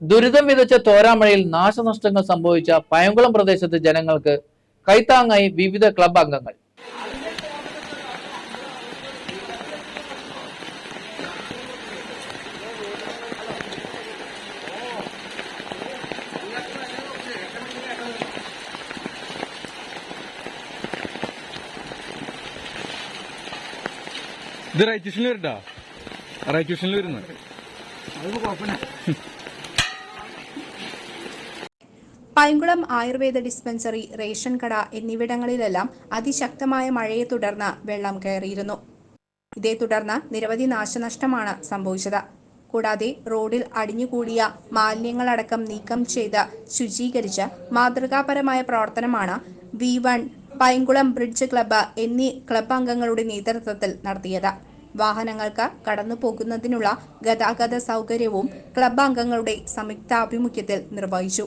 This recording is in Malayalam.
ദുരിതം വിതച്ച തോരാമഴയിൽ നാശനഷ്ടങ്ങൾ സംഭവിച്ച പയങ്കുളം പ്രദേശത്തെ ജനങ്ങൾക്ക് കൈത്താങ്ങായി വിവിധ ക്ലബ് അംഗങ്ങൾ. ഇത് റൈറ്റ് ട്യൂഷനിൽ വരട്ടാ റൈറ്റ് ട്യൂഷനിൽ വരുന്നത് പൈങ്കുളം ആയുർവേദ ഡിസ്പെൻസറി റേഷൻ കട എന്നിവിടങ്ങളിലെല്ലാം അതിശക്തമായ മഴയെ തുടർന്ന് വെള്ളം കയറിയിരുന്നു. ഇതേ തുടർന്ന് നിരവധി നാശനഷ്ടമാണ് സംഭവിച്ചത്. കൂടാതെ റോഡിൽ അടിഞ്ഞുകൂടിയ മാലിന്യങ്ങളടക്കം നീക്കം ചെയ്ത് ശുചീകരിച്ച് മാതൃകാപരമായ പ്രവർത്തനമാണ് V one Painkulam bridge club എന്നീ ക്ലബ്ബ് അംഗങ്ങളുടെ നേതൃത്വത്തിൽ നടത്തിയത്. വാഹനങ്ങൾക്ക് കടന്നു പോകുന്നതിനുള്ള ഗതാഗത സൗകര്യവും ക്ലബ്ബ് അംഗങ്ങളുടെ സംയുക്താഭിമുഖ്യത്തിൽ നിർവഹിച്ചു.